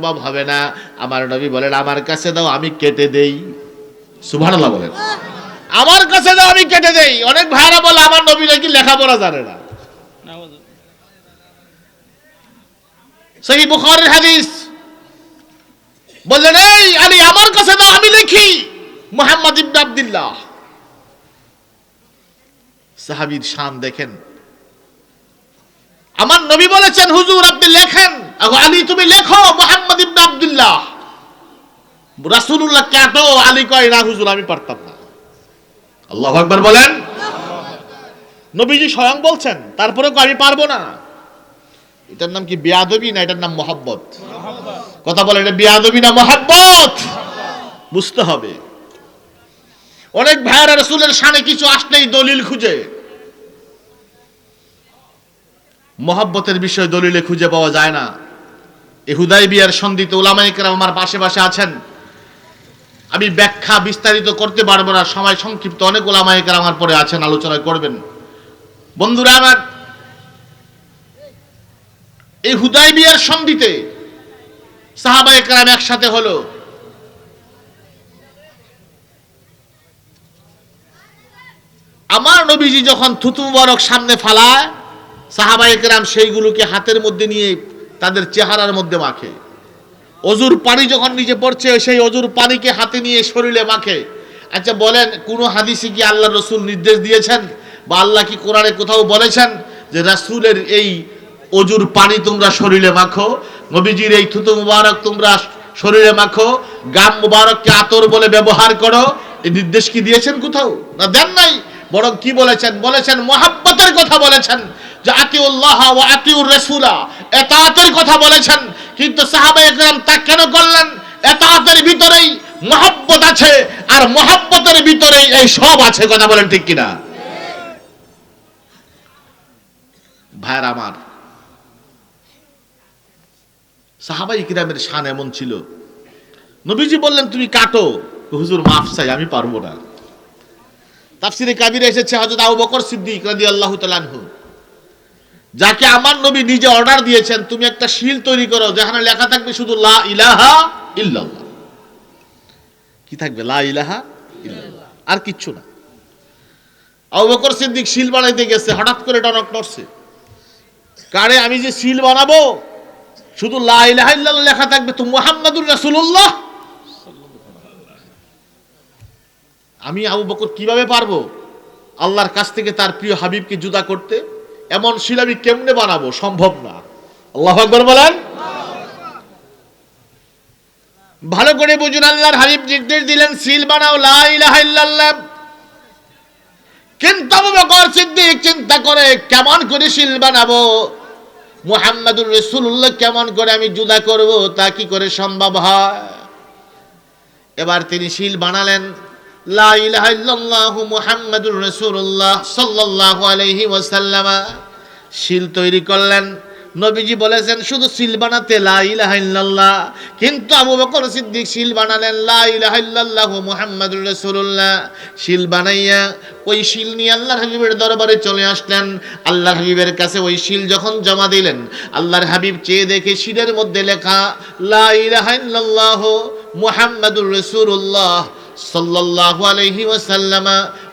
সম্ভব হবে না। আমার নবী বলেন, আমার কাছে দাও, আমি কেটে দেই। সুবহানাল্লাহ বলেন। আমার কাছে দাও, আমি কেটে দেই। অনেক ভাইরা বলে, আমার নবী নাকি লেখাপড়া জানে না। বুখারীর হাদিস বললেন, এই আমার কাছে দাও, আমি লিখি। মোহাম্মদ ইবনে আব্দুল্লাহ। সাহাবীর শান দেখেন। আমার নবী বলেছেন, হুজুর, আপনি লেখেন। আলী, তুমি লেখো মোহাম্মদ ইবনে আব্দুল্লাহ। রাসূলুল্লাহ কাটো আলী কয়, না হুজুর, আমি পারতাম না। আল্লাহু আকবার বলেন। নবীজি স্বয়ং বলছেন, তারপরে আমি পারব না। এটার নাম কি, বিয়াদবি না এটার নাম মোহাব্বত? কথা বলে, এটা বিয়াদবি না মোহাব্বত? বুঝতে হবে। অনেক ভাইয়ারা রসুলের সামনে কিছু আসলেই দলিল খুঁজে। মহাব্বতের বিষয় দলিলে খুঁজে পাওয়া যায় না। এই হুদাই বিয়ার সন্ধিতে ওলামাইকেরা আমার পাশে পাশে আছেন। আমি ব্যাখ্যা বিস্তারিত করতে পারব না, সময় সংক্ষিপ্ত, অনেক ওলামাইকেরা আমার পরে আছেন আলোচনা করবেন। বন্ধুরা আমার এই হুদাই বিয়ার সন্ধিতে সাহাবা একরাম একসাথে হলো। আমার নবীজি যখন থুতু মুবারক সামনে ফালায়, সাহাবা একরাম সেইগুলোকে হাতের মধ্যে নিয়ে তাদের চেহারার মধ্যে মাখে। অজুর পানি যখন নিচে পড়ছে, সেই অজুর পানিকে হাতে নিয়ে শরীরে মাখে। আচ্ছা বলেন, কোন হাদিসে কি আল্লাহ রসুল নির্দেশ দিয়েছেন? বা আল্লাহ কি কোরআনে কোথাও বলেছেন যে রাসূলের এই অজুর পানি তোমরা শরীরে মাখো, নবীজির এই থুতু মুবারক তোমরা শরীরে মাখো, গাম মুবারককে আতর বলে ব্যবহার করো, এই নির্দেশ কি দিয়েছেন কোথাও? না দেন নাই, বরং কি বলেছেন? বলেছেন, মহাব্বতের কথা বলেছেন। যে আতিউল্লাহ এতাতের কথা বলেছেন, কিন্তু সাহাবা একরাম তা কেন করলেন? এতাতের ভিতরেই মহাব্বত আছে, আর মহাব্বতের ভিতরেই এই সব আছে, কথা বলেন ঠিক কিনা? ভাইয়ের আমার সাহাবাই কিরামের শান এমন ছিল। নবীজি বললেন, তুমি কাটো। হুজুর, মাফ চাই, আমি পারব না। তাফসিরে কাবিরে এসেছে হযরত আবু বকর সিদ্দিক রাদিয়াল্লাহু তাআলা যাকে আমার নবী নিজে অর্ডার দিয়েছেন, তুমি একটা শিল তৈরি করো, যেখানে লেখা থাকবে শুধু লা ইলাহা ইল্লাল্লাহ। কি থাকবে? লা ইলাহা ইল্লাল্লাহ। আর কিচ্ছু না। আবু বকর সিদ্দিক শিল বানাইতে গেছে, হঠাৎ করে টনক নড়ছে। কারে আমি যে শিল বানাবো? শুধু লা ইলাহা ইল্লাল্লাহ লেখা থাকবে তো মুহাম্মাদুর রাসূলুল্লাহ? আমি আবু বকর কীভাবে পারব? আল্লাহর কাছ থেকে তার প্রিয় হাবিবকে জুদা করতে? এমন শিল আমি কেমনে বানাবো? সম্ভব না। আল্লাহ আকবর বলেন। ভালো করে বুঝুন, আল্লাহর হাবিব নির্দেশ দিলেন, সিল বানাও, লা ইলাহা ইল্লাল্লাহ। কিন্তু বকর সিদ্দিক চিন্তা করে, কেমন করে শিল বানাবো? মুহাম্মাদুর রাসূলুল্লাহ কেমন করে আমি জুদা করব? তা কি করে সম্ভব হয়? এবার তিনি শিল বানালেন। মুহাম্মাদুর রাসূলুল্লাহ সাল্লাল্লাহু আলাইহি ওয়াসাল্লাম। শিল তৈরি করলেন। নবীজি বলেছেন, শুধু শিল বানাতে লা ইলাহা ইল্লাল্লাহ, কিন্তু আবু বকর সিদ্দিক শিল বানালেন, লা ইলাহা ইল্লাল্লাহু মুহাম্মাদুর রাসূলুল্লাহ। শিল বানাইয়া ওই শিল নিয়ে আল্লাহর হাবিবের দরবারে চলে আসলেন। আল্লাহ হাবিবের কাছে ওই শিল যখন জমা দিলেন, আল্লাহর হাবিব চেয়ে দেখে শিলের মধ্যে লেখা, লা ইলাহা ইল্লাল্লাহু মুহাম্মাদুর রাসূলুল্লাহ। সাল্লাল্লাহু আলাইহি ওয়াসাল্লাম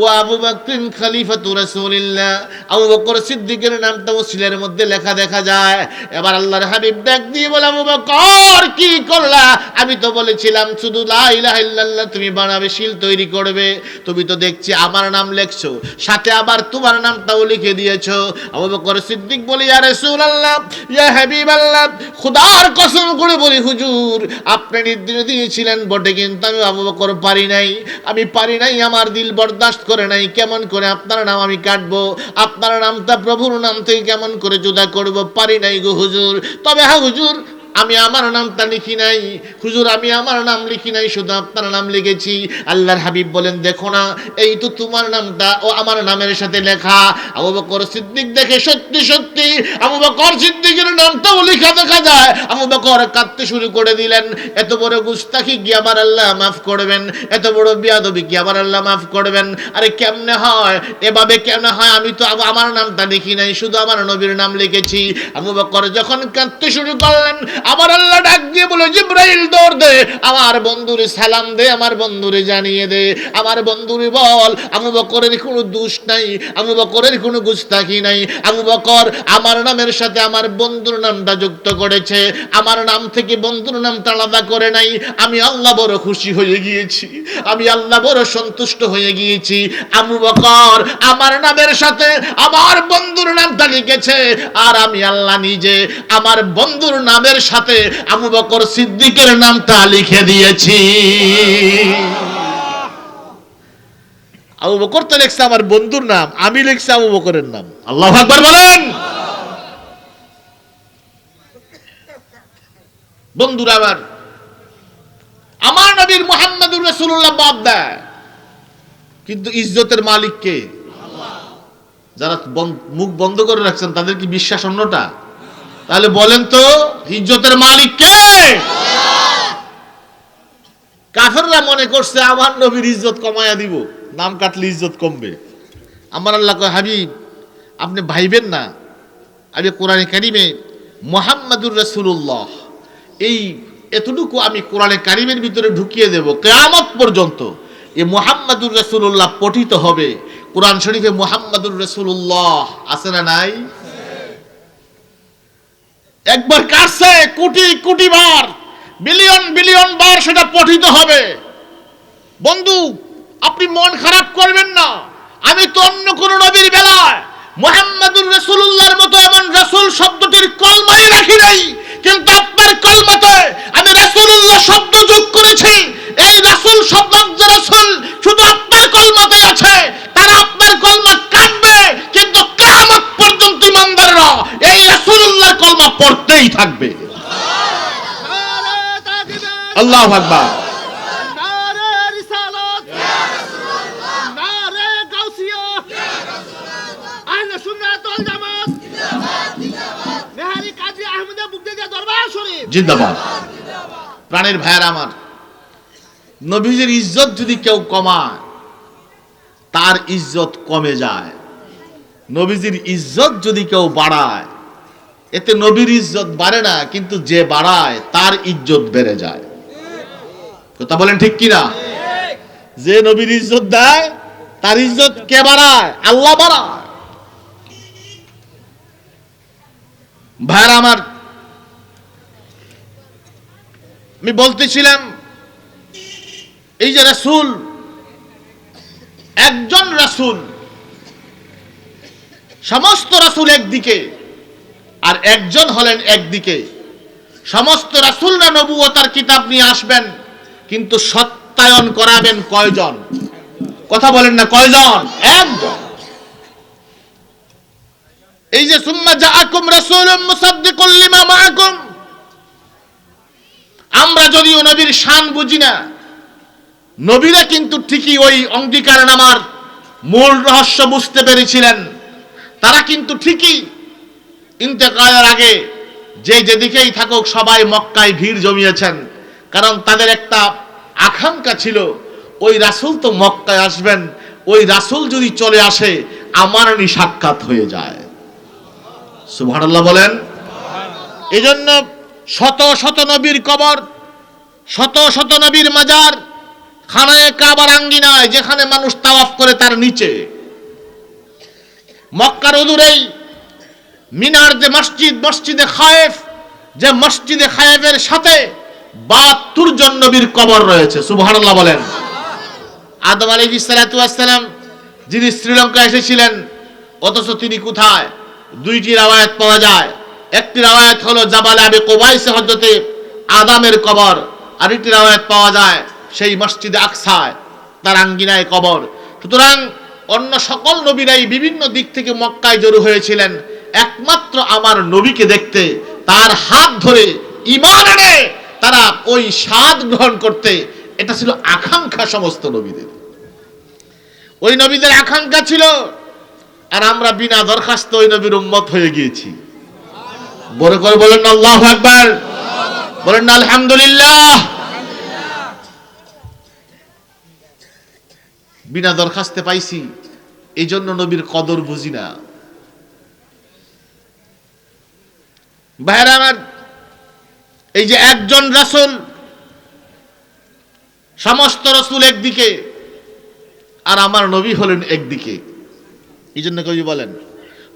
ও আবু বকর খলিফাতু রাসূলিল্লাহ। আবু বকর সিদ্দিকের নামটা মুসলিমের মধ্যে লেখা দেখা যায়। এবার আল্লাহর হাবিব ডাক দিয়ে বলে, আবু বকর, কি করলা? আমি তো বলেছিলাম, শুধু লা ইলাহা ইল্লাল্লাহ, তুমি বানাবে, শিল তৈরি করবে। তুমি তো দেখছি আমার নাম লেখছো, সাথে আবার তোমার নামটাও লিখে দিয়েছ। আবু বকর সিদ্দিক বলি, ইয়া রাসূলুল্লাহ, ইয়া হাবিবাল্লাহ, খোদার কসম করে বলি হুজুর, আপনি নির্দেশ দিয়েছিলেন বটে, কিন্তু আমি আবু বকর পারি নাই। আমি পারি নাই, আমার দিল বরদাস্ত করে নাই, কেমন করে আপনার নাম আমি কাটবো? আপনার নামটা প্রভুর নাম থেকে কেমন করে জুদা করব? পারি নাই গো হুজুর। তবে হ্যাঁ হুজুর আমি আমার নামটা লিখি নাই। হুজুর, আমি আমার নাম লিখি নাই, শুধু আপনার নাম লিখেছি। আল্লাহর হাবিব বলেন, দেখো না, এই তো তোমার নামটা ও আমার নামের সাথে লেখা। আবু বকর সিদ্দিক দেখে, সত্যি সত্যি, আবু বকর সিদ্দিকের নামটাও লেখা দেখা যায়। আবু বকর কাঁদতে শুরু করে দিলেন, এত বড় গুস্তাখি কি আমার আল্লাহ মাফ করবেন? এত বড় বিয়াদবি কি আমার আল্লাহ মাফ করবেন? আরে কেমনে হয়? এভাবে কেমনে হয়? আমি তো আমার নামটা লিখি নাই, শুধু আমার নবীর নাম লিখেছি। আবু বকর যখন কাঁদতে শুরু করলেন আমার আল্লাহ ডাক দিয়ে বলে, জিব্রাইল, দৌড় দে। আমার বন্ধুরে সালাম দে, আমার বন্ধুরে জানিয়ে দে। আমার বন্ধুরে বল, আবু বকরের কোনো দোষ নাই, আবু বকরের কোনো গুস্তাখি নাই। আবু বকর আমার নামের সাথে আমার বন্ধুর নামটা যুক্ত করেছে। আমার নাম থেকে বন্ধুর নামটা আলাদা করে নাই। আমি আল্লাহ বড় খুশি হয়ে গিয়েছি। আমি আল্লাহ বড় সন্তুষ্ট হয়ে গিয়েছি। আবু বকর আমার নামের সাথে আমার বন্ধুর নামটা লিখেছে। আর আমি আল্লাহ নিজে আমার বন্ধুর নামের সাথে আবু বকর সিদ্দিকের নামটা লিখে দিয়েছি। আবু বকর তো লিখছে আমার বন্ধুর নাম, আমি লিখছি আবু বকরের নাম। আল্লাহ আকবার বলেন। বন্ধুরা আবার আমার নবীর মোহাম্মদুর রসুল্লাহ বাদ দেয়। কিন্তু ইজ্জতের মালিক কে? যারা মুখ বন্ধ করে রাখছেন, তাদের কি বিশ্বাস অন্যটা? তাহলে বলেন তো ইজ্জতের মালিক কে? কাফেররা মনে করছে, আমার নবীর ইজ্জত কমায়া দিব। নাম কাটলে ইজ্জত কমবে। আমার আল্লাহ হাবিব, আপনি ভাইবেন না। আমি কোরআনে কারিমে মোহাম্মদুর রসুল্লাহ এই এতটুকু আমি কোরআনে কারিমের ভিতরে ঢুকিয়ে দেব। কেয়ামত পর্যন্ত এই মোহাম্মদুর রসুল্লাহ পঠিত হবে। কোরআন শরীফে মোহাম্মদুর রসুল্লাহ আছে না নাই? একবার কাছে কোটি কোটি বার। বিলিয়ন বিলিয়ন বার সেটা পঠিত হবে। বন্ধু, আপনি মন খারাপ করবেন না। আমি তো অন্য কোন নবীর বেলায় মোহাম্মদুর রসুল্লাহর দরবার শরীফ। জিন্দাবাদ। প্রাণের ভাইয়ার আমার নবীজির ইজ্জত যদি কেউ কমায় তার ইজ্জত কমে যায়। নবীজির ইজ্জত যদি কেউ বাড়ায় এতে নবীর ইজ্জত বাড়ে না কিন্তু যে বাড়ায় তার ইজ্জত বেড়ে যায়। কথা বলেন ঠিক কিনা? যে নবীর ইজ্জত দেয়, তার ইজ্জত কে বাড়ায়? আল্লাহ বাড়ায়। ভাইয়ার আমার, আমি বলতেছিলাম, এই যে রাসূল, একজন রাসূল, সমস্ত রাসূল একদিকে, আর একজন হলেন একদিকে। সমস্ত রাসূলরা নবুয়তার কিতাব নিয়ে আসবেন। কিন্তু সত্যায়ন করাবেন কয়জন? কথা বলেন না, কয়জন? একজন। এই যে, সুম্মা জাআকুম রাসূলুম মুসাদ্দিকুল লিমা মাআকুম। আমরা যদিও নবীর শান বুঝি না, নবীরা কিন্তু ঠিকই ওই অঙ্গীকার নামার মূল রহস্য বুঝতে পেরেছিলেন। তারা কিন্তু ঠিকই ইন্তেকালের আগে যে যেদিকেই থাকুক সবাই মক্কায় ভিড় জমিয়েছেন। কারণ তাদের একটা আকাঙ্ক্ষা ছিল, ওই রাসূল তো মক্কায় আসবেন, ওই রাসূল যদি চলে আসে, আমার নি সাক্ষাৎ হয়ে যায়। সুবহানাল্লাহ বলেন। এজন্য শত শত নবীর কবর, শত শত নবীর মাজার, খানায় কাবার আঙ্গিনায়, যেখানে মানুষ তাওয়াফ করে তার নিচে। মক্কার অদূরেই মিনার যে মসজিদ, মসজিদে খায়েফ, যে মসজিদে খায়েফের সাথে বাহাত্তর জন নবীর কবর রয়েছে, সুবহানাল্লাহ বলেন। আদম আলী সালাম যিনি শ্রীলঙ্কা এসেছিলেন, অথচ তিনি কোথায়? দুইটি রাওয়ায়াত পাওয়া যায়। একটি রাওয়ায়াত হলো জাবাল আবি কোবাইসে হজরতে আদামের কবর আরেকটি রাওয়ায়াত পাওয়া যায় সেই মসজিদে আকসায়, তার আঙ্গিনায় কবর। সুতরাং অন্য সকল নবীরাই বিভিন্ন দিক থেকে মক্কায় জড়ো হয়েছিলেন, একমাত্র আমার নবীকে দেখতে, তার হাত ধরে ইমান এনে তারা ওই স্বাদ গ্রহণ করতে, এটা ছিল আকাঙ্ক্ষা সমস্ত নবীদের। ওই নবীদের আকাঙ্ক্ষা ছিল, আর আমরা বিনা দরখাস্ত ওই নবীর উম্মত হয়ে গিয়েছি। বড় করে বলেন আল্লাহ একবার বলেন আলহামদুলিল্লাহ। বিনা দরখাস্তে পাইছি এই জন্য নবীর কদর বুঝি না। ভাইরা আমার এই যে একজন রাসুল, সমস্ত রসুল একদিকে, আর আমার নবী হলেন একদিকে। এই জন্য কবি বলেন,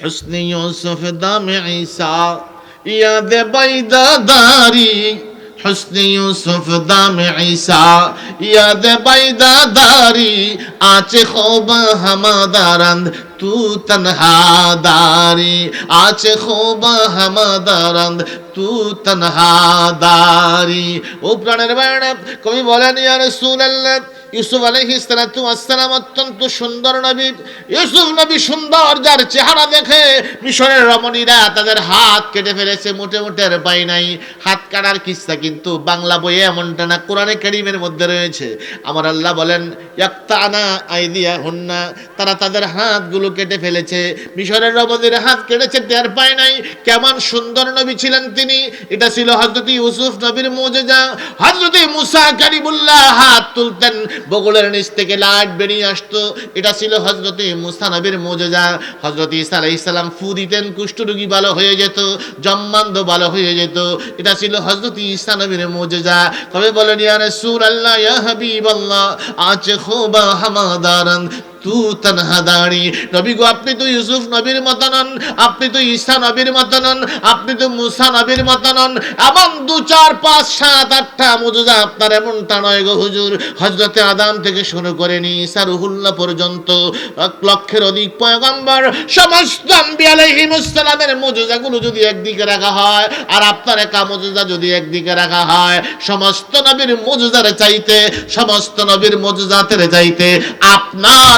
হুসনি ইউসুফ দামে ঈসা, ইয়াদে বাইদাদারি। হুসনি ইউসুফ দামে ঈসা, ইয়াদে বাইদাদারি। আছে খোব হামাদারান্দ তু তনহাদারি আছে খোব হামাদারান্দ তু তনহা দারি। ও প্রাণের বায়না কবি বলেন ইয়া রাসূলুল্লাহ ইউসুফ আলাইহিস সালাতু ওয়াসসালাম অত্যন্ত সুন্দর নবী। ইউসুফ নবী সুন্দর, যার চেহারা দেখে মিশরের রমণীরা তাদের হাত কেটে ফেলেছে, মোটে মোটের পাই নাই। হাত কাটার কিস্সা কিন্তু বাংলা বইয়ে এমনটা না, কোরআনে কারিমের মধ্যে রয়েছে। আমার আল্লাহ বলেন, ইয়াক্তানা আইদিয়া হুন্না তারা তাদের হাতগুলো কেটে ফেলেছে। মিশরের রমণীর হাত কেটেছে টের পায় নাই। কেমন সুন্দর নবী ছিলেন তিনি। এটা ছিল হযরত ইউসুফ নবীর মুজিজা। হযরত মুসা কারিবুল্লাহ হাত তুলতেন বগলের নিচ থেকে লাইট বেরিয়ে আসতো। এটা ছিল হজরতে মুসা মোজেজা। হজরত ইসা ঈসা আলাইহিস সালাম ফু দিতেন কুষ্ঠরোগী ভালো হয়ে যেত, জম্মান্ধ ভালো হয়ে যেত। এটা ছিল হজরত ইসানবির নবীর মুজিজা। কবে বলেন, ইয়া রাসূলুল্লাহ, ইয়া হাবিবাল্লাহ, আজ খুবা হামাদারান তু তনহা নবী গো, আপনি তো ইউসুফ নবীর মত নন, আপনি তো ঈসা নবীর মত নন, আপনি তো মুসা নবীর মত নন। এমন দু, চার, পাঁচ, সাত, আটটা মজুদা আপনার এমনটা নয় গো হুজুর। হজরতে আদাম থেকে শুরু করে নি ঈসা রুহুল্লাহ পর্যন্ত লক্ষের অধিক পয়গম্বর, সমস্ত আম্বিয়া আলাইহিমুসসালামের মজুদাগুলো যদি একদিকে রাখা হয়, আর আপনার একা মজুদা যদি একদিকে রাখা হয়, সমস্ত নবীর মজুদার চাইতে, সমস্ত নবীর মজুদাতের চাইতে আপনার